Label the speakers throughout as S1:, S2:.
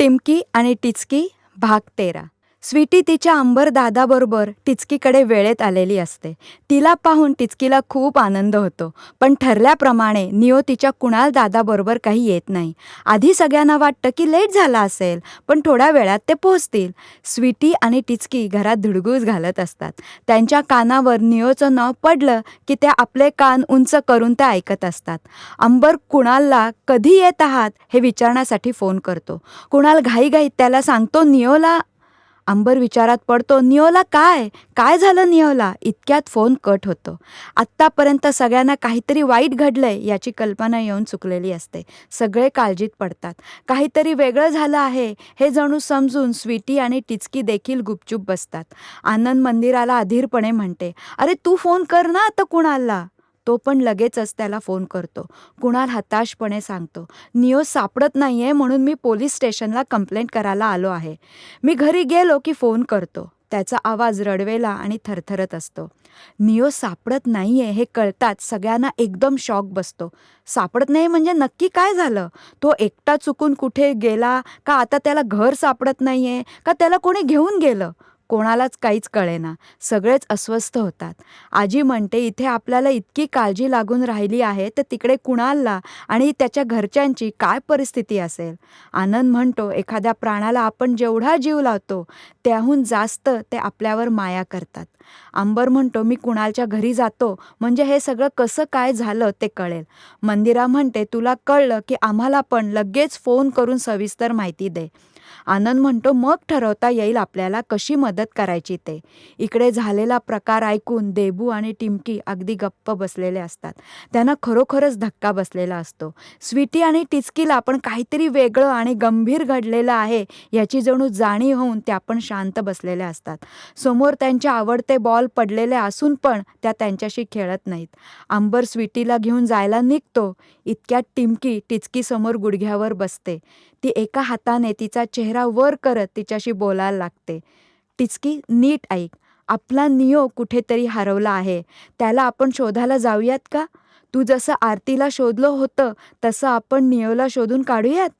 S1: टिमकी आणि टिचकी भाग तेरा. स्वीटी तिच्या अंबर दादाबरोबर टिचकीकडे वेळेत आलेली असते. तिला पाहून टिचकीला खूप आनंद होतो पण ठरल्याप्रमाणे नियो तिच्या कुणाल दादाबरोबर काही येत नाही. आधी सगळ्यांना वाटतं की लेट झाला असेल पण थोड्या वेळात ते पोहोचतील. स्वीटी आणि टिचकी घरात धुडगूस घालत असतात. त्यांच्या कानावर नियोचं नाव पडलं की ते आपले कान उंच करून ते ऐकत असतात. अंबर कुणालला कधी येत आहात हे विचारण्यासाठी फोन करतो. कुणाल घाईघाईत त्याला सांगतो नियोला अंबर विचारात पडतो नियोला काय? काय झालं नियोला इतक्यात फोन कट होतो. आत्तापर्यंत सगळ्यांना काहीतरी वाईट घडलंय याची कल्पना येऊन चुकलेली असते. सगळे काळजीत पडतात. काहीतरी वेगळं झालं आहे हे जणू समजून स्वीटी आणि टिचकी देखील गुपचूप बसतात. आनंद मंदिराला अधीरपणे म्हणते अरे तू फोन कर ना आता कुणाला. तो पण लगेचच त्याला फोन करतो. कुणाल हताशपणे सांगतो नियो सापडत नाही आहे म्हणून मी पोलीस स्टेशनला कंप्लेंट करायला आलो आहे. मी घरी गेलो की फोन करतो. त्याचा आवाज रडवेला आणि थरथरत असतो. नियो सापडत नाही आहे हे कळताच सगळ्यांना एकदम शॉक बसतो. सापडत नाही म्हणजे नक्की काय झालं? तो एकटा चुकून कुठे गेला? का आता त्याला घर सापडत नाही आहे का त्याला कोणी घेऊन गेलं? कोणालाच काहीच कळेना. सगळेच अस्वस्थ होतात. आजी म्हणते इथे आपल्याला इतकी काळजी लागून राहिली आहे तर तिकडे कुणालला आणि त्याच्या घरच्यांची काय परिस्थिती असेल? आनंद म्हणतो एखाद्या प्राण्याला आपण जेवढा जीव लावतो त्याहून जास्त ते आपल्यावर माया करतात. अंबर म्हणतो मी कुणालच्या घरी जातो म्हणजे हे सगळं कसं काय झालं ते कळेल. मंदिरा म्हणते तुला कळलं की आम्हाला पण लगेच फोन करून सविस्तर माहिती दे. आनंद म्हणतो मग ठरवता येईल आपल्याला कशी मदत करायची ते. इकडे झालेला प्रकार ऐकून देबू आणि टिमकी अगदी गप्प बसलेले असतात. त्यांना खरोखरच धक्का बसलेला असतो. स्वीटी आणि टिचकीला आपण काहीतरी वेगळं आणि गंभीर घडलेलं आहे याची जणू जाणीव होऊन त्या पण शांत बसलेल्या असतात. समोर त्यांचे आवडते बॉल पडलेले असून पण त्या त्यांच्याशी खेळत नाहीत. आंबर स्वीटीला घेऊन जायला निघतो. इतक्यात टिमकी टिचकीसमोर गुडघ्यावर बसते. ती एका हाताने तिचा चेहरा वर करत तिच्याशी बोलायला लागते. टिचकी नीट ऐक. आपला नियो कुठेतरी हरवला आहे. त्याला आपण शोधायला जाऊयात का? तू जसं आरतीला शोधलं होतं तसं आपण नियोला शोधून काढूयात?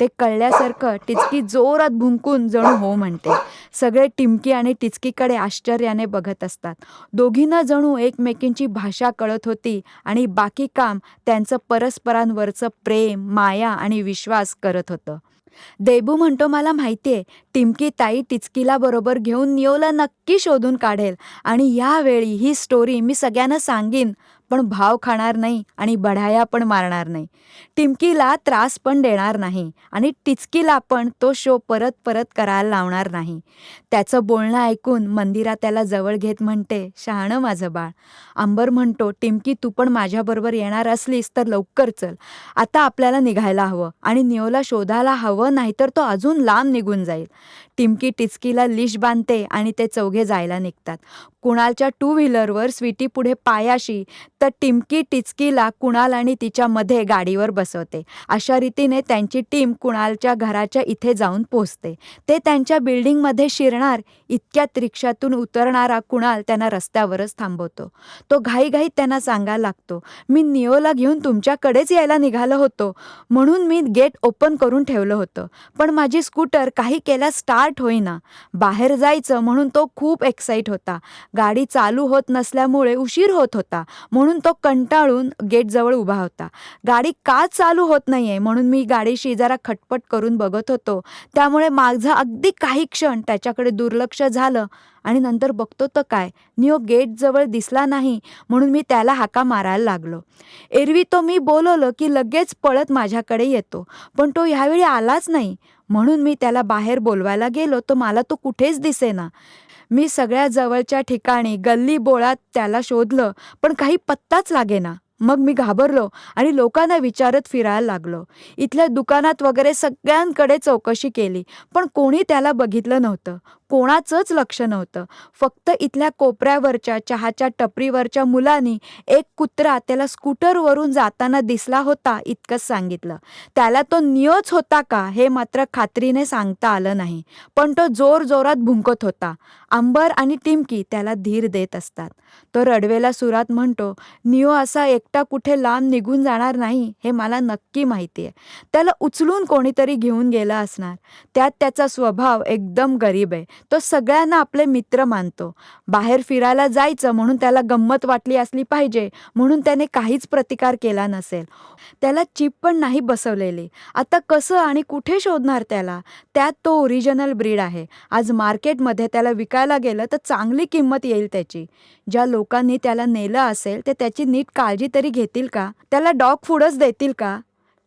S1: ते कळल्यासारखं टिचकी जोरात भुंकून जणू हो म्हणते. सगळे टिमकी आणि टिचकीकडे आश्चर्याने बघत असतात. दोघींना जणू एकमेकींची भाषा कळत होती आणि बाकी काम त्यांचं परस्परांवरचं प्रेम माया आणि विश्वास करत होतं. देबू म्हणतो मला माहितीये टिमकी ताई टिचकीला बरोबर घेऊन नियोला नक्की शोधून काढेल आणि यावेळी ही स्टोरी मी सगळ्यांना सांगीन. पण भाव खाणार नाही आणि बढाया पण मारणार नाही. टिमकीला त्रास पण देणार नाही आणि टिचकीला पण तो शो परत परत करायला लावणार नाही. त्याचं बोलणं ऐकून मंदिरात त्याला जवळ घेत म्हणते शहाणं माझं बाळ. अंबर म्हणतो टिमकी तू पण माझ्याबरोबर येणार असलीस तर लवकर चल. आता आपल्याला निघायला हवं आणि नियोला शोधायला हवं नाहीतर तो अजून लांब निघून जाईल. टिमकी टिचकीला लिश बांधते आणि ते चौघे जायला निघतात. कुणालच्या टू व्हीलरवर स्वीटी पुढे पायाशी तर टिमकी टिचकीला कुणाल आणि तिच्यामध्ये गाडीवर बसवते. अशा रीतीने त्यांची टीम कुणालच्या घराच्या इथे जाऊन पोचते ते त्यांच्या बिल्डिंगमध्ये शिरणार इतक्यात रिक्षातून उतरणारा कुणाल त्यांना रस्त्यावरच थांबवतो. तो घाईघाईत त्यांना सांगायला लागतो मी निओला घेऊन तुमच्याकडेच यायला निघालो होतो. म्हणून मी गेट ओपन करून ठेवलं होतं. पण माझी स्कूटर काही केल्या स्टार्ट होईना. बाहेर जायचं म्हणून तो खूप एक्साईट होता. गाडी चालू होत नसल्यामुळे उशीर होत होता म्हणून तो कंटाळून गेटजवळ उभा होता. गाडी का चालू होत नाहीये म्हणून मी गाडीशी जरा खटपट करून बघत होतो. त्यामुळे माझं अगदी काही क्षण त्याच्याकडे दुर्लक्ष झालं आणि नंतर बघतो तर काय निओ गेटजवळ दिसला नाही म्हणून मी त्याला हाका मारायला लागलो. एरवी तो मी बोलवलं की लगेच पळत माझ्याकडे येतो पण तो ह्यावेळी आलाच नाही म्हणून मी त्याला बाहेर बोलवायला गेलो तर मला तो कुठेच दिसेना. मी सगळ्या जवळच्या ठिकाणी गल्ली बोळात त्याला शोधलं पण काही पत्ताच लागेना. मग मी घाबरलो आणि लोकांना विचारत फिरायला लागलो. इथल्या दुकानात वगैरे सगळ्यांकडे चौकशी केली पण कोणी त्याला बघितलं नव्हतं. कोणाचंच लक्ष नव्हतं. फक्त इथल्या कोपऱ्यावरच्या चहाच्या टपरीवरच्या मुलांनी एक कुत्रा त्याला स्कूटरवरून जाताना दिसला होता इतकंच सांगितलं. त्याला तो नियोच होता का हे मात्र खात्रीने सांगता आलं नाही. पण तो जोर जोरात भुंकत होता. अंबर आणि टिमकी त्याला धीर देत असतात. तो रडवेला सुरात म्हणतो नियो असा एक एकटा कुठे लांब निघून जाणार नाही हे मला नक्की माहिती आहे त्याला उचलून कोणीतरी घेऊन गेलं असणार. त्यात त्याचा स्वभाव एकदम गरीब आहे. तो सगळ्यांना आपले मित्र मानतो. बाहेर फिरायला जायचं म्हणून त्याला गंमत वाटली असली पाहिजे म्हणून त्याने काहीच प्रतिकार केला नसेल. त्याला चिप पण नाही बसवलेली. आता कसं आणि कुठे शोधणार त्याला? त्यात तो ओरिजिनल ब्रीड आहे. आज मार्केटमध्ये त्याला विकायला गेलं तर चांगली किंमत येईल त्याची. ज्या लोकांनी त्याला नेलं असेल ते त्याची नीट काळजी तरी घेतील का? त्याला डॉग फूडच देतील का?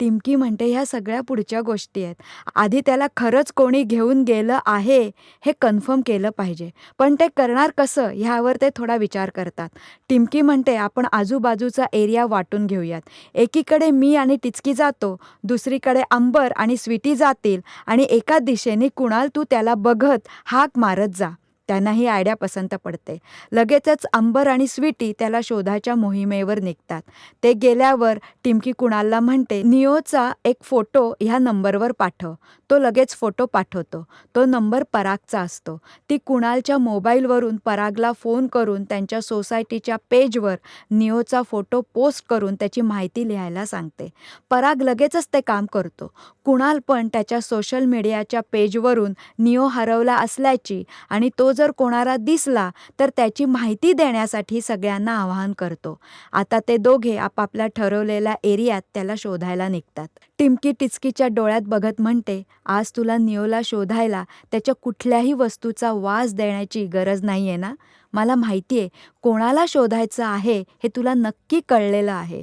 S1: टिमकी म्हणते ह्या सगळ्या पुढच्या गोष्टी आहेत. आधी त्याला खरंच कोणी घेऊन गेलं आहे हे कन्फर्म केलं पाहिजे. पण ते करणार कसं ह्यावर ते थोडा विचार करतात. टिमकी म्हणते आपण आजूबाजूचा एरिया वाटून घेऊयात. एकीकडे मी आणि टिचकी जातो दुसरीकडे अंबर आणि स्वीटी जातील आणि एका दिशेने कुणाल तू त्याला बघत हाक मारत जा. त्यांना ही आयडिया पसंत पडते. लगेचच अंबर आणि स्वीटी त्याला शोधाच्या मोहिमेवर निघतात. ते गेल्यावर टिमकी कुणालला म्हणते निओचा एक फोटो ह्या नंबरवर पाठव. तो लगेच फोटो पाठवतो. तो नंबर परागचा असतो. ती कुणालच्या मोबाईलवरून परागला फोन करून त्यांच्या सोसायटीच्या पेजवर निओचा फोटो पोस्ट करून त्याची माहिती लिहायला सांगते. पराग लगेचच ते काम करतो. कुणाल पण त्याच्या सोशल मीडियाच्या पेजवरून निओ हरवला असल्याची आणि तो जर कोणाला दिसला तर त्याची माहिती देण्यासाठी सगळ्यांना आवाहन करतो. आता ते दोघे आपापल्या ठरवलेल्या एरियात त्याला शोधायला निघतात. टिमकी टिचकीच्या डोळ्यात बघत म्हणते आज तुला निओला शोधायला त्याच्या कुठल्याही वस्तूचा वास देण्याची गरज नाही आहे ना? मला माहिती आहे कोणाला शोधायचं आहे हे तुला नक्की कळलेलं आहे.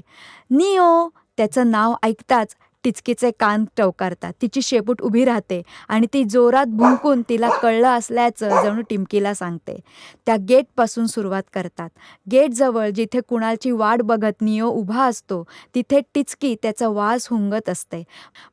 S1: निओ! त्याचं नाव ऐकताच टिचकीचे कान टवकारतात. तिची शेपूट उभी राहते आणि ती जोरात भुंकून तिला कळलं असल्याचं जणू टिमकीला सांगते. त्या गेटपासून सुरुवात करतात. गेटजवळ जिथे कुणालची वाट बघत नियो उभा असतो तिथे टिचकी त्याचा वास हुंगत असते.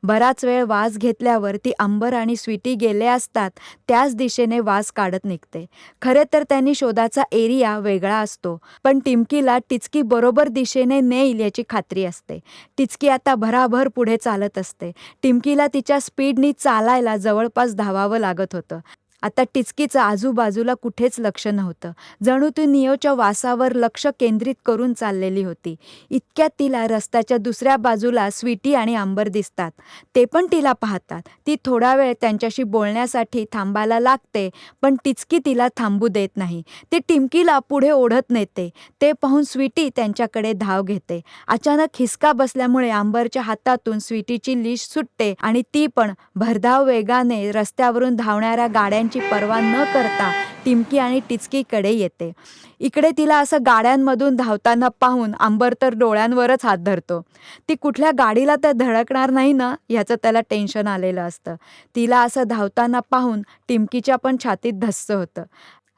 S1: बराच वेळ वास घेतल्यावर ती अंबर आणि स्वीटी गेले असतात त्याच दिशेने वास काढत निघते. खरे तर त्यांनी शोधाचा एरिया वेगळा असतो पण टिमकीला टिचकी बरोबर दिशेने नेईल याची खात्री असते. टिचकी आता भराभर पुढे चालत असते. टिमकीला तिच्या स्पीडनी चालायला जवळपास धावावं लागत होतं. आता टिचकीचं आजूबाजूला कुठेच लक्ष नव्हतं. जणू ती नियोच्या वासावर लक्ष केंद्रित करून चाललेली होती. इतक्यात तिला रस्त्याच्या दुसऱ्या बाजूला स्वीटी आणि आंबर दिसतात. ते पण तिला पाहतात. ती थोडा वेळ त्यांच्याशी बोलण्यासाठी थांबायला लागते पण टिचकी तिला थांबू देत नाही. ती टिमकीला पुढे ओढत नेते. ते पाहून स्वीटी त्यांच्याकडे धाव घेते. अचानक हिसका बसल्यामुळे अंबरच्या हातातून स्वीटीची लीश सुटते आणि ती पण भरधाव वेगाने रस्त्यावरून धावणाऱ्या गाड्यांची पर्वा न करता टिमकी आणि टिचकीकडे येते. इकडे तिला असं गाड्यांमधून धावताना पाहून आंबर तर डोळ्यांवरच हात धरतो. ती कुठल्या गाडीला तर धडकणार नाही ना ह्याचं त्याला टेन्शन आलेलं असतं. तिला असं धावताना पाहून टिमकीच्या पण छातीत धस्स होतं.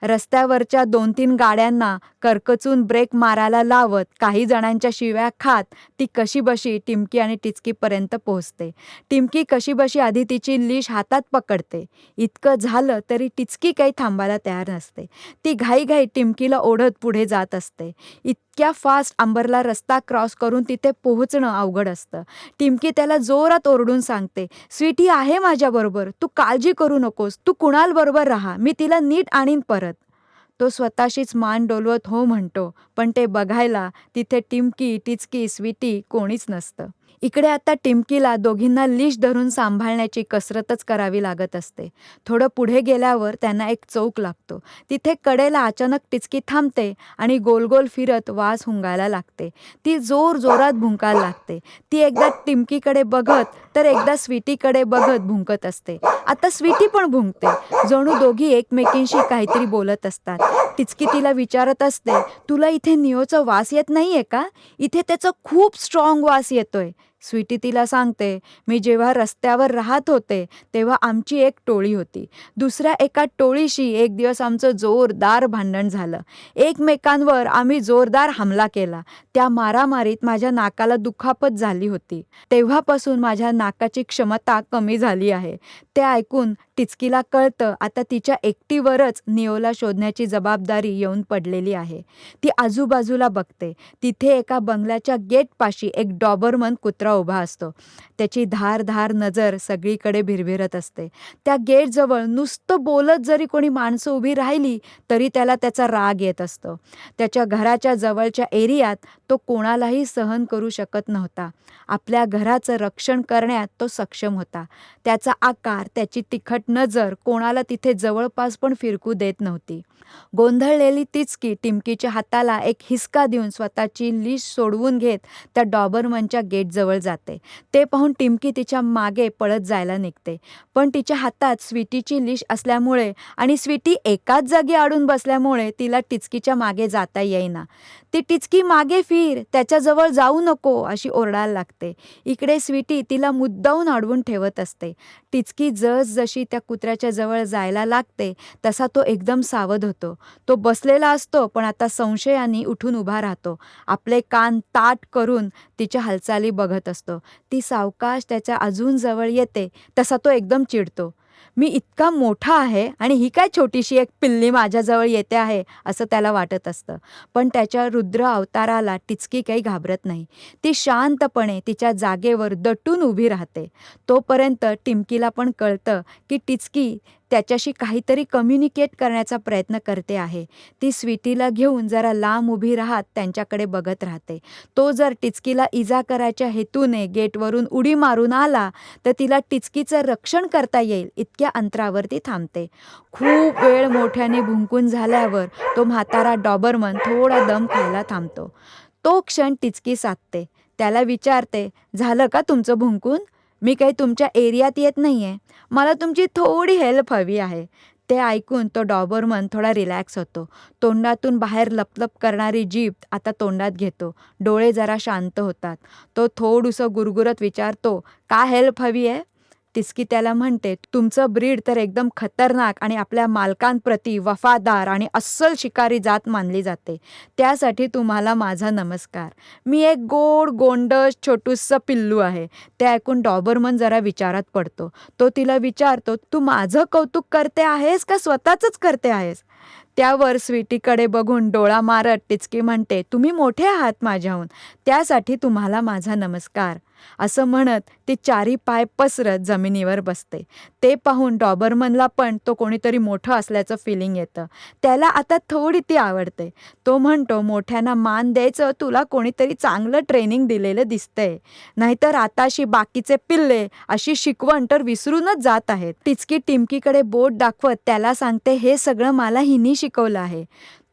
S1: रस्त्यावरच्या दोन तीन गाड्यांना करकचून ब्रेक मारायला लावत काही जणांच्या शिव्या खात ती कशीबशी टिमकी आणि टिचकीपर्यंत पोहोचते. टिमकी कशीबशी आधी तिची लीश हातात पकडते. इतकं झालं तरी टिचकी काही थांबायला तयार नसते. ती घाईघाई टिमकीला ओढत पुढे जात असते. इत इतक्या फास्ट अंबरला रस्ता क्रॉस करून तिथे पोहोचणं अवघड असतं. टिमकी त्याला जोरात ओरडून सांगते स्वीटी आहे माझ्याबरोबर तू काळजी करू नकोस तू कुणाल बरोबर राहा मी तिला नीट आणीन परत. तो स्वतःशीच मान डोलवत हो म्हणतो पण ते बघायला तिथे टिमकी टिचकी स्वीटी कोणीच नसतं. इकडे आता टिमकीला दोघींना लिश धरून सांभाळण्याची कसरतच करावी लागत असते. थोडं पुढे गेल्यावर त्यांना एक चौक लागतो. तिथे कडेला अचानक टिचकी थांबते आणि गोल गोल फिरत वास हुंगायला लागते. ती जोर जोरात भुंकायला लागते. ती एकदा टिमकीकडे बघत तर एकदा स्वीटीकडे बघत भुंकत असते. आता स्वीटी पण भुंकते. जणू दोघी एकमेकींशी काहीतरी बोलत असतात. टिचकी तिला विचारत असते तुला इथे निओचा वास येत नाहीये का? इथे त्याचा खूप स्ट्रॉंग वास येतोय. स्वीटी तिला सांगते मी जेव्हा रस्त्यावर राहत होते तेव्हा आमची एक टोळी होती. दुसऱ्या एका टोळीशी एक दिवस आमचं जोरदार भांडण झालं. एकमेकांवर आम्ही जोरदार हमला केला. त्या मारामारीत माझ्या नाकाला दुखापत झाली होती. तेव्हापासून माझ्या नाकाची क्षमता कमी झाली आहे. ते ऐकून टिचकीला कळतं आता तिच्या एकटीवरच निओला शोधण्याची जबाबदारी येऊन पडलेली आहे. ती आजूबाजूला बघते. तिथे एका बंगल्याच्या गेटपाशी एक डॉबरमन कुत्रा कुत्रा उभा असतो. त्याची धार धार नजर सगळीकडे भिरभिरत असते. त्या गेटजवळ नुसतं बोलत जरी कोणी माणसं उभी राहिली तरी त्याला त्याचा राग येत असतो. त्याच्या घराच्या जवळच्या एरियात तो कोणालाही सहन करू शकत नव्हता. आपल्या घराचं रक्षण करण्यात तो सक्षम होता. त्याचा आकार त्याची तिखट नजर कोणाला तिथे जवळपास पण फिरकू देत नव्हती. गोंधळलेली तिचकी टिमकीच्या हाताला एक हिसका देऊन स्वतःची लीश सोडवून घेत त्या डॉबरमनच्या गेटजवळ जाते. ते पाहून टिमकी तिच्यामागे पळत जायला निघते. पण तिच्या हातात स्वीटीची लिश असल्यामुळे आणि स्वीटी एकाच जागी अडून बसल्यामुळे तिला टिचकीच्या मागे जाता येईना. ती टिचकी मागे फिर त्याच्याजवळ जाऊ नको अशी ओरडायला लागते. इकडे स्वीटी तिला मुद्दाहून अडवून ठेवत असते. टिचकी जस जशी त्या कुत्र्याच्या जवळ जायला लागते तसा तो एकदम सावध होतो. तो बसलेला असतो पण आता संशयाने उठून उभा राहतो. आपले कान ताट करून तिच्या हालचाली बघत असतो. ती सावकाश त्याच्या अजून जवळ येते तसा तो एकदम चिडतो. मी इतका मोठा आहे आणि ही काय छोटीशी एक पिल्ली माझ्याजवळ येते आहे असं त्याला वाटत असतं. पण त्याच्या रुद्र अवताराला टिचकी काही घाबरत नाही. ती शांतपणे तिच्या जागेवर दटून उभी राहते. तोपर्यंत टिमकीला पण कळतं की टिचकी त्याच्याशी काहीतरी कम्युनिकेट करण्याचा प्रयत्न करते आहे. ती स्वीटीला घेऊन जरा लांब उभी राहत त्यांच्याकडे बघत राहते. तो जर टिचकीला इजा करायच्या हेतूने गेटवरून उडी मारून आला तर तिला टिचकीचं रक्षण करता येईल इतक्या अंतरावरती थांबते. खूप वेळ मोठ्याने भुंकून झाल्यावर तो म्हातारा डॉबरमन थोडा दम खायला थांबतो. तो क्षण टिचकी साधते. त्याला विचारते झालं का तुमचं भुंकून? मी काही तुमच्या एरियात येत नाही आहे मला तुमची थोडी हेल्प हवी आहे. ते ऐकून तो डॉबरमन थोडा रिलॅक्स होतो. तोंडातून बाहेर लपलप करणारी जीभ आता तोंडात घेतो. डोळे जरा शांत होतात. तो थोडंसं गुरगुरत विचारतो का हेल्प हवी आहे? टिचकी त्याला म्हणते तुमचं ब्रीड तर एकदम खतरनाक आणि आपल्या मालकांप्रती वफादार आणि अस्सल शिकारी जात मानली जाते. त्यासाठी तुम्हाला माझा नमस्कार. मी एक गोड गोंडस छोटूसं पिल्लू आहे. ते ऐकून डॉबरमन जरा विचारात पडतो. तो तिला विचारतो तू माझं कौतुक करते आहेस का स्वतःचंच करते आहेस? त्यावर स्वीटीकडे बघून डोळा मारत टिचकी म्हणते तुम्ही मोठे आहात माझ्याहून. त्यासाठी तुम्हाला माझा नमस्कार. असं म्हणत ती चारी पाय पसरत जमिनीवर बसते. ते पाहून डॉबरमनला पण तो कोणीतरी मोठं असल्याचं फिलिंग येतं. त्याला आता थोडी ती आवडते तो म्हणतो मोठ्यांना मान द्यायचं तुला कोणीतरी चांगलं ट्रेनिंग दिलेलं दिसतंय. नाहीतर आता अशी बाकीचे पिल्ले अशी शिकवण तर विसरूनच जात आहेत. टिचकी टिमकीकडे बोट दाखवत त्याला सांगते हे सगळं मला हिनी शिकवलं आहे.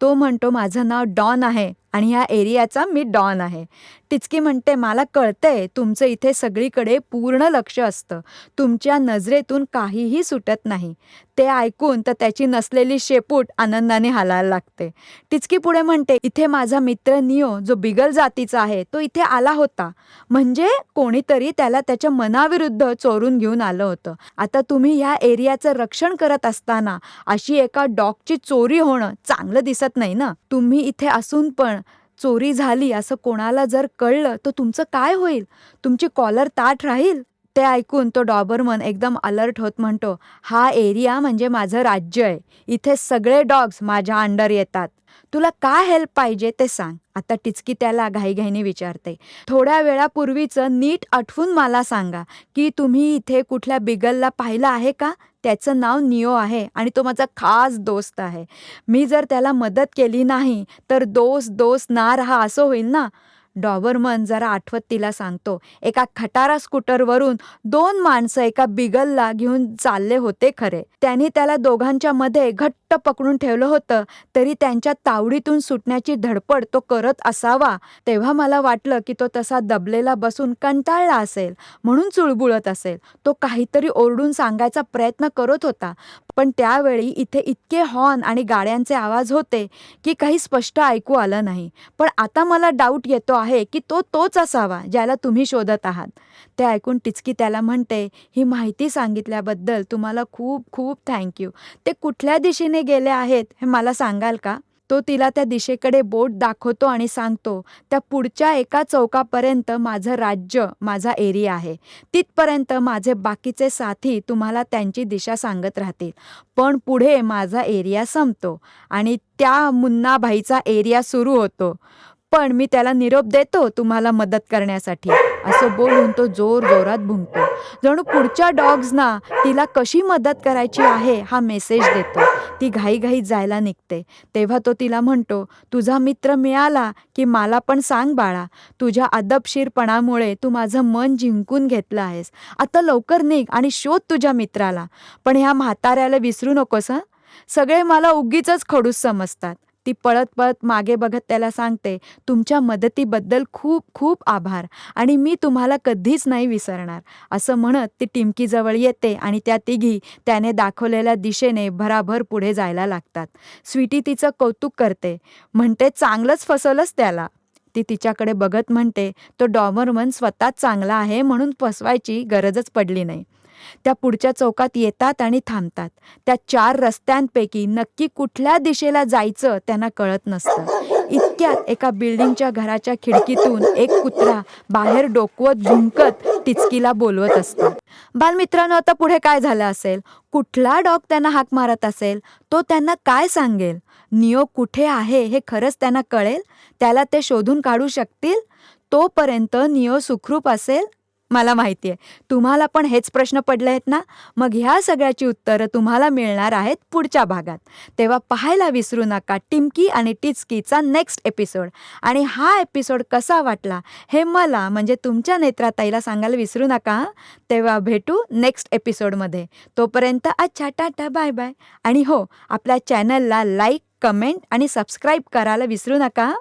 S1: तो म्हणतो माझं नाव डॉन आहे आणि ह्या एरियाचा मी डॉन आहे. टिचकी म्हणते मला कळतंय तुमचं इथे सगळीकडे पूर्ण लक्ष असतं. तुमच्या नजरेतून काहीही सुटत नाही. ते ऐकून तर त्याची नसलेली शेपूट आनंदाने हालायला लागते. टिचकी पुढे म्हणते इथे माझा मित्र नियो जो बिगल जातीचा आहे तो इथे आला होता. म्हणजे कोणीतरी त्याला त्याच्या मनाविरुद्ध चोरून घेऊन आलं होतं. आता तुम्ही ह्या एरियाचं रक्षण करत असताना अशी एका डॉगची चोरी होणं चांगलं दिसत नाही ना? तुम्ही इथे असून पण चोरी झाली असं कोणाला जर कळलं तर तुमचं काय होईल? तुमची कॉलर ताट राहील? ते ऐकून तो डॉबरमन एकदम अलर्ट होत म्हणतो हा एरिया म्हणजे माझं राज्य आहे. इथे सगळे डॉग्स माझ्या अंडर येतात. तुला काय हेल्प पाहिजे ते सांग. आता टिचकी त्याला घाईघाईने विचारते थोड्या वेळापूर्वीचं नीट आठवून मला सांगा की तुम्ही इथे कुठल्या बिगलला पाहिलं आहे का? त्याचं नाव नियो आहे आणि तो माझा खास दोस्त आहे. मी जर त्याला मदत केली नाही तर दोस्त दोस्त ना राहा असं होईल ना? डॉबरमन जरा आठवत तिला सांगतो. एका खटारा स्कूटरवरून दोन माणसं एका बिगलला घेऊन चालले होते खरे. त्यांनी त्याला दोघांच्या मध्ये घट्ट पकडून ठेवलं होतं तरी त्यांच्या तावडीतून सुटण्याची धडपड तो करत असावा. तेव्हा मला वाटलं की तो तसा दबलेला बसून कंटाळला असेल म्हणून चुळबुळत असेल. तो काहीतरी ओरडून सांगायचा प्रयत्न करत होता. पण त्यावेळी इथे इतके हॉर्न आणि गाड्यांचे आवाज होते की काही स्पष्ट ऐकू आलं नाही. पण आता मला डाऊट येतो आहे की तो तोच असावा ज्याला तुम्ही शोधत आहात. ते ऐकून टिचकी त्याला म्हणते ही माहिती सांगितल्याबद्दल तुम्हाला खूप खूप थँक्यू ते कुठल्या दिशेने गेले आहेत हे मला सांगाल का? तो तिला त्या दिशेकडे बोट दाखवतो आणि सांगतो त्या पुढच्या एका चौकापर्यंत माझं राज्य माझा एरिया आहे. तिथपर्यंत माझे बाकीचे साथी तुम्हाला त्यांची दिशा सांगत राहतील. पण पुढे माझा एरिया संपतो आणि त्या मुन्नाभाईचा एरिया सुरू होतो. पण मी त्याला निरोप देतो तुम्हाला मदत करण्यासाठी. असं बोलून तो जोर जोरात भुंकतो. जणू पुढच्या डॉग्सना तिला कशी मदत करायची आहे हा मेसेज देतो. ती घाईघाईत जायला निघते. तेव्हा तो तिला म्हणतो तुझा मित्र मिळाला की मला पण सांग बाळा. तुझ्या अदबशीरपणामुळे तू माझं मन जिंकून घेतलं आहेस. आता लवकर निघ आणि शोध तुझ्या मित्राला. पण ह्या म्हाताऱ्याला विसरू नकोस हं? सगळे मला उगीच खडूस समजतात. ती पळत पळत मागे बघत त्याला सांगते तुमच्या मदतीबद्दल खूप खूप आभार आणि मी तुम्हाला कधीच नाही विसरणार. असं म्हणत ती टिमकीजवळ येते आणि त्या तिघी त्याने दाखवलेल्या दिशेने भराभर पुढे जायला लागतात. स्वीटी तिचं कौतुक करते म्हणते चांगलंच फसवलंच त्याला. ती तिच्याकडे बघत म्हणते तो डॉमरमन स्वतःच चांगला आहे म्हणून फसवायची गरजच पडली नाही. त्या पुढच्या चौकात येतात आणि थांबतात. त्या चार रस्त्यांपैकी नक्की कुठल्या दिशेला जायचं त्यांना कळत नसतं. इतक्यात एका बिल्डिंगच्या घराच्या खिडकीतून एक कुत्रा बाहेर डोकवत भुंकत टिचकीला बोलवत असतो. बालमित्रांनो आता पुढे काय झालं असेल? कुठला डॉग त्यांना हाक मारत असेल? तो त्यांना काय सांगेल? नियो कुठे आहे हे खरंच त्यांना कळेल? त्याला ते शोधून काढू शकतील? तोपर्यंत नियो सुखरूप असेल? मला माहिती आहे तुम्हाला पण हेच प्रश्न पडले आहेत ना? मग ह्या सगळ्याची उत्तरं तुम्हाला मिळणार आहेत पुढच्या भागात. तेव्हा पाहायला विसरू नका टिमकी आणि टिचकीचा नेक्स्ट एपिसोड आणि हा एपिसोड कसा वाटला हे मला म्हणजे तुमच्या नेत्राताईला सांगायला विसरू नका तेव्हा भेटू नेक्स्ट एपिसोडमध्ये तोपर्यंत अच्छा टाटा बाय बाय आणि हो आपल्या चॅनलला लाईक कमेंट आणि सबस्क्राईब करायला विसरू नका